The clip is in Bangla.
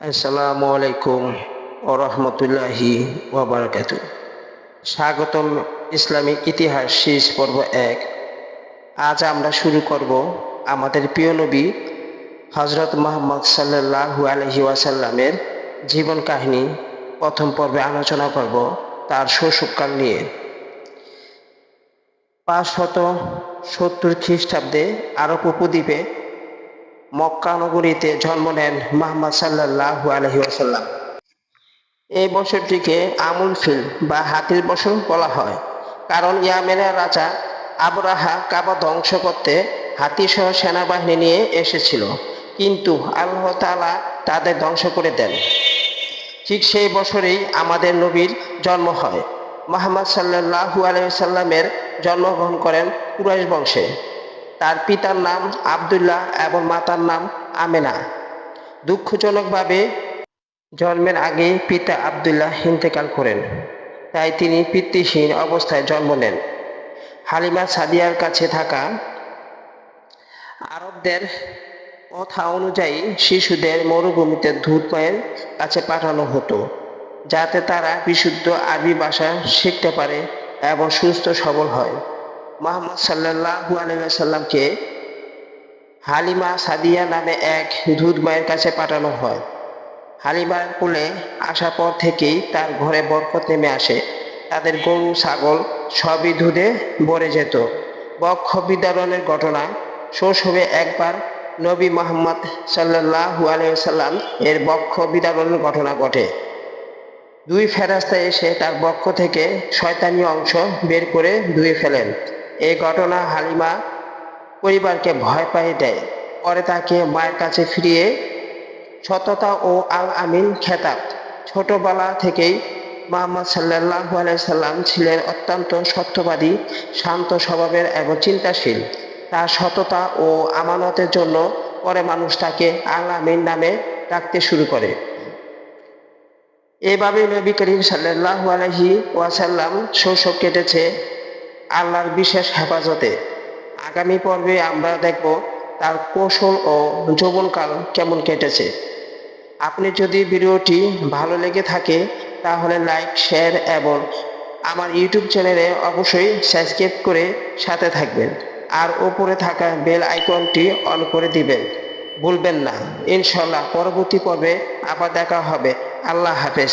আসসালামু আলাইকুম ওবরাকাত স্বাগতম ইসলামিক ইতিহাস শীষ পর্ব এক। আজ আমরা শুরু করব আমাদের প্রিয় নবী হজরত মোহাম্মদ সাল্লাল্লাহু আলহি ওয়াসাল্লামের জীবন কাহিনী। প্রথম পর্বে আলোচনা করব তার শৈশবকাল নিয়ে। পাঁচশত সত্তর খ্রিস্টাব্দে আরব উপদ্বীপে মক্কা নগরীতে জন্ম নেন মোহাম্মদ সাল্লাল্লাহু আলহি ওয়াসাল্লাম। এই বছরটিকে আমুল ফিল বা হাতির বছর বলা হয়। কারণ ইয়ামেনের রাজা আবরাহা কাবা ধ্বংস করতে হাতিসহ সেনাবাহিনী নিয়ে এসেছিল। কিন্তু আল্লাহ তাআলা তাদের ধ্বংস করে দেন। ঠিক সেই বছরেই আমাদের নবীর জন্ম হয়। মোহাম্মদ আলাইহি সাল্লামের জন্মগ্রহণ করেন কুরাইশ বংশে। তার পিতার নাম আবদুল্লাহ এবং মাতার নাম আমেনা। দুঃখজনকভাবে জন্মের আগে পিতা আব্দুল্লাহ ইন্তেকাল করেন, তাই তিনি পিতৃহীন অবস্থায় জন্ম নেন। হালিমা সাদিয়ার কাছে থাকা আরবদের কথা অনুযায়ী শিশুদের মরুভূমিতে ধূত মায়ের কাছে পাঠানো হতো, যাতে তারা বিশুদ্ধ আরবি ভাষা শিখতে পারে এবং সুস্থ সবল হয়। মোহাম্মদ সাল্লাল্লাহু আলাইহি সাল্লামকে হালিমা সাদিয়া নামে এক দুধ মায়ের কাছে পাঠানো হয়। হালিমার কোলে আসার পর থেকেই তার ঘরে বরকত নেমে আসে। তাদের গরু, ছাগল সবই দুধে ভরে যেত। বক্ষ বিদারণের ঘটনা শৈশবে একবার নবী মোহাম্মদ সাল্লাল্লাহু আলাইহি এর বক্ষ বিদারণের ঘটনা ঘটে। দুই ফেরাস্তা এসে তার বক্ষ থেকে শয়তানি অংশ বের করে ধুয়ে ফেলেন। এই ঘটনা হালিমা পরিবারকে ভয় পাইয়ে দেয়। পরে তাকে মায়ের কাছে ফিরিয়ে সততা ও আল আমিন খেতাব। ছোটবেলা থেকেই মোহাম্মদ সাল্লাহ সাল্লাম ছিলেন অত্যন্ত সত্যবাদী, শান্ত স্বভাবের এবং চিন্তাশীল। তার সততা ও আমানতের জন্য পরে মানুষ তাকে আল আমিন নামে ডাকতে শুরু করে। এভাবে নবী করিম সাল্লাহ আলহি ওয়াসাল্লাম শৈশব কেটেছে। আল্লাহর বিশেষ হেফাজতে। আগামী পর্বে আমরা দেখব তার কৌশল ও যৌবনকাল কেমন কেটেছে। আপনি যদি ভিডিওটি ভালো লেগে থাকে, তাহলে লাইক, শেয়ার এবং আমার ইউটিউব চ্যানেলে অবশ্যই সাবস্ক্রাইব করে সাথে থাকবেন। আর ওপরে থাকা বেল আইকনটি অন করে দিবেন। ভুলবেন না। ইনশাল্লাহ পরবর্তী পর্বে আবার দেখা হবে। আল্লাহ হাফেজ।